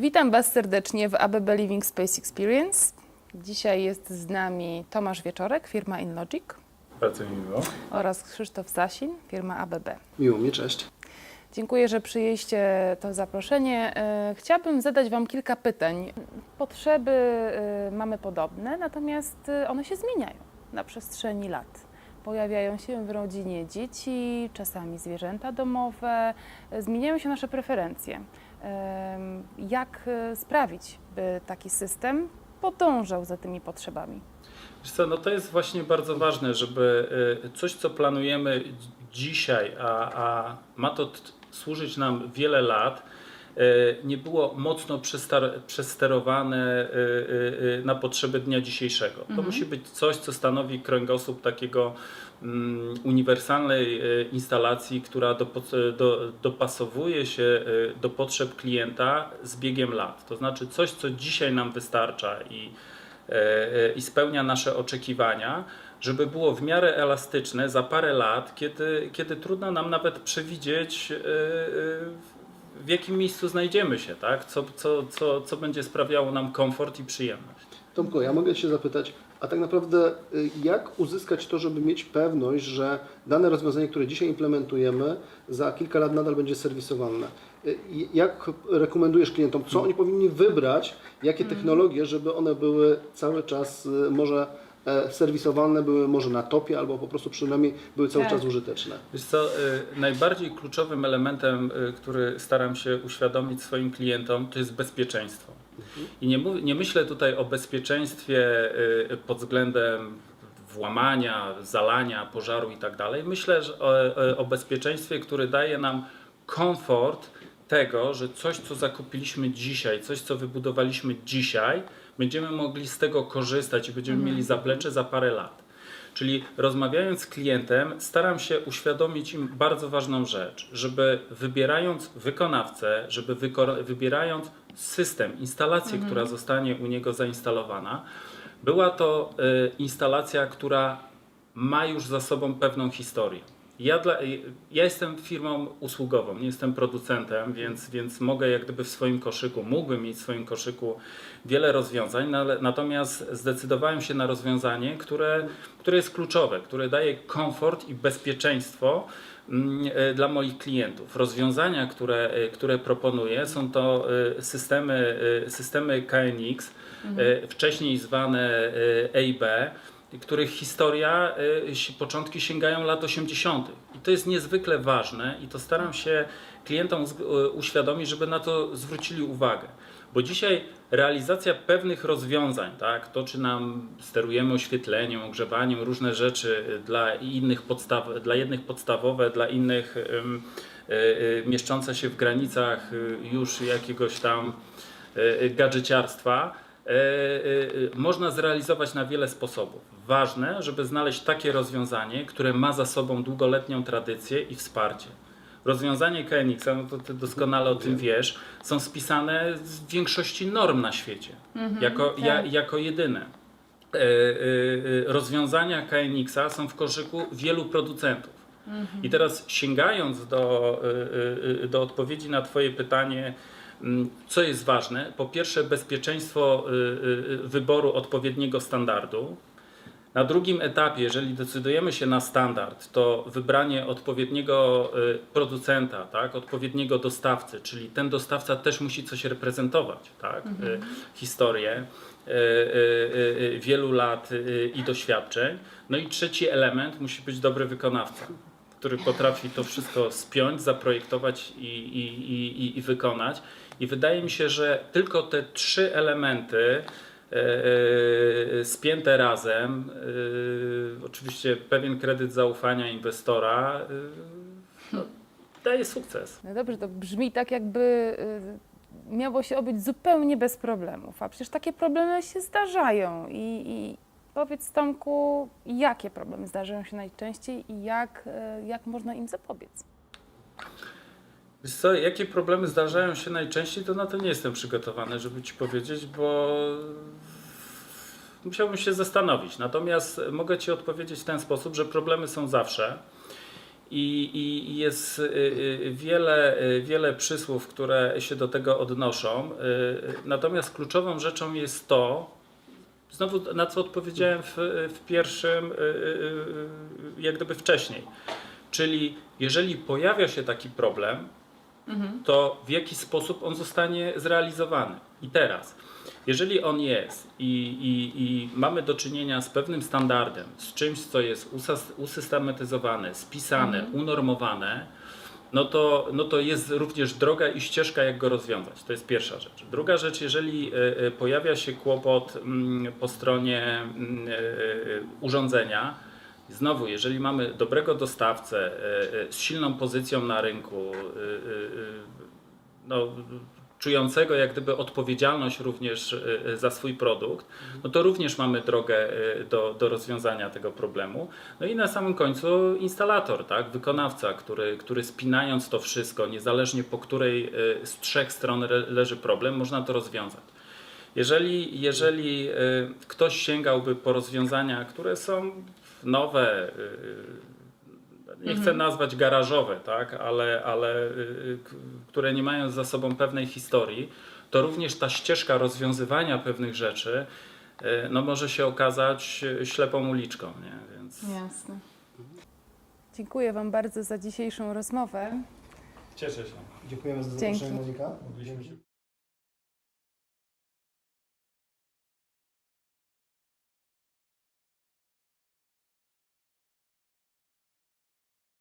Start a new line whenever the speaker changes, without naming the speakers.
Witam Was serdecznie w ABB Living Space Experience. Dzisiaj jest z nami Tomasz Wieczorek, firma InLogic
Bardzo mi miło.
oraz Krzysztof Sasin, firma ABB.
Miło mi, cześć.
Dziękuję, że przyjęliście to zaproszenie. E, Chciałabym zadać Wam kilka pytań. Potrzeby e, mamy podobne, natomiast e, one się zmieniają na przestrzeni lat. Pojawiają się w rodzinie dzieci, czasami zwierzęta domowe, zmieniają się nasze preferencje. Jak e, sprawić, by taki system podążał za tymi potrzebami?
Co, no to jest właśnie bardzo ważne, żeby y, coś, co planujemy dzi- dzisiaj, a, a ma to służyć nam wiele lat, nie było mocno przesterowane y, y, na potrzeby dnia dzisiejszego. To musi być coś, co stanowi kręgosłup takiego mm, uniwersalnej instalacji, która dopasowuje się do potrzeb klienta z biegiem lat. To znaczy coś, co dzisiaj nam wystarcza i e, e, i spełnia nasze oczekiwania, żeby było w miarę elastyczne za parę lat, kiedy, kiedy trudno nam nawet przewidzieć, e, e, w jakim miejscu znajdziemy się, tak? co, co, co, co będzie sprawiało nam komfort i przyjemność.
Tomko, ja mogę Cię zapytać, a tak naprawdę y, jak uzyskać to, żeby mieć pewność, że dane rozwiązanie, które dzisiaj implementujemy, za kilka lat nadal będzie serwisowane? Y, Jak rekomendujesz klientom, co oni powinni wybrać, jakie technologie, żeby one były cały czas y, może serwisowane, były może na topie, albo po prostu przynajmniej były cały
Tak.
czas użyteczne?
Wiesz co, y, najbardziej kluczowym elementem, y, który staram się uświadomić swoim klientom, to jest bezpieczeństwo. I nie, mów, nie myślę tutaj o bezpieczeństwie y, pod względem włamania, zalania, pożaru i tak dalej. Myślę że o, o bezpieczeństwie, które daje nam komfort tego, że coś, co zakupiliśmy dzisiaj, coś, co wybudowaliśmy dzisiaj, będziemy mogli z tego korzystać i będziemy mieli zaplecze za parę lat. Czyli rozmawiając z klientem, staram się uświadomić im bardzo ważną rzecz, żeby wybierając wykonawcę, żeby wybierając system, instalację, która zostanie u niego zainstalowana, była to y, instalacja, która ma już za sobą pewną historię. Ja, dla, ja jestem firmą usługową, nie jestem producentem, więc, więc mogę jak gdyby w swoim koszyku, mógłbym mieć w swoim koszyku wiele rozwiązań, no natomiast zdecydowałem się na rozwiązanie, które, które jest kluczowe, które daje komfort i bezpieczeństwo mm, e, dla moich klientów. Rozwiązania, które, e, które proponuję są to e, systemy, systemy KNX, e, wcześniej zwane EIB, których historia, y, początki sięgają lat 80. I to jest niezwykle ważne i to staram się klientom y, uświadomić, żeby na to zwrócili uwagę. Bo dzisiaj realizacja pewnych rozwiązań, tak, to czy nam sterujemy oświetleniem, ogrzewaniem, różne rzeczy y, dla innych podstaw, dla jednych podstawowe, dla innych y, y, mieszczące się w granicach już jakiegoś tam gadżeciarstwa, można zrealizować na wiele sposobów. Ważne, żeby znaleźć takie rozwiązanie, które ma za sobą długoletnią tradycję i wsparcie. Rozwiązanie KNX, no to ty doskonale o tym wiesz, są spisane z większości norm na świecie, jako, ja, jako jedyne. E, e, e, rozwiązania KNX-a są w koszyku wielu producentów. I teraz sięgając do, y, y, y, do odpowiedzi na Twoje pytanie, mm, co jest ważne? Po pierwsze, bezpieczeństwo wyboru odpowiedniego standardu. Na drugim etapie, jeżeli decydujemy się na standard, to wybranie odpowiedniego producenta, tak, odpowiedniego dostawcy, czyli ten dostawca też musi coś reprezentować, tak, y, historię wielu lat i doświadczeń. No i trzeci element musi być dobry wykonawca, który potrafi to wszystko spiąć, zaprojektować i, i, i, i- wykonać. I wydaje mi się, że tylko te trzy elementy e, spięte razem, e, oczywiście pewien kredyt zaufania inwestora, e, no, daje sukces.
No dobrze, to brzmi tak, jakby miało się obyć zupełnie bez problemów, a przecież takie problemy się zdarzają. I, i powiedz Tomku, jakie problemy zdarzają się najczęściej i jak, y, jak można im zapobiec?
Co, jakie problemy zdarzają się najczęściej, to na to nie jestem przygotowany, żeby Ci powiedzieć, bo musiałbym się zastanowić. Natomiast mogę Ci odpowiedzieć w ten sposób, że problemy są zawsze I, i- jest y, y, wiele, y, wiele przysłów, które się do tego odnoszą. Natomiast kluczową rzeczą jest to, znowu na co odpowiedziałem w, w pierwszym, y, y, y, jak gdyby wcześniej. Czyli jeżeli pojawia się taki problem, to w jaki sposób on zostanie zrealizowany. I teraz, jeżeli on jest i, i, i mamy do czynienia z pewnym standardem, z czymś, co jest usystematyzowane, spisane, unormowane, no to, no to jest również droga i ścieżka, jak go rozwiązać. To jest pierwsza rzecz. Druga rzecz, jeżeli e, e, pojawia się kłopot mm, po stronie mm, e, urządzenia, Znowu, jeżeli mamy dobrego dostawcę z silną pozycją na rynku, no, czującego jak gdyby odpowiedzialność również e, e, za swój produkt, no to również mamy drogę e, do, do rozwiązania tego problemu. No i na samym końcu instalator, tak, wykonawca, który, który spinając to wszystko, niezależnie po której z trzech stron leży problem, można to rozwiązać. Jeżeli, jeżeli y, ktoś sięgałby po rozwiązania, które są nowe, y, nie chcę nazwać garażowe, tak, ale, ale y, k- które nie mają za sobą pewnej historii, to również ta ścieżka rozwiązywania pewnych rzeczy y, no, może się okazać y, ślepą uliczką. Nie? Więc
Jasne. Dziękuję Wam bardzo za dzisiejszą rozmowę.
cieszę się.
Dziękujemy za zaproszenie Monika.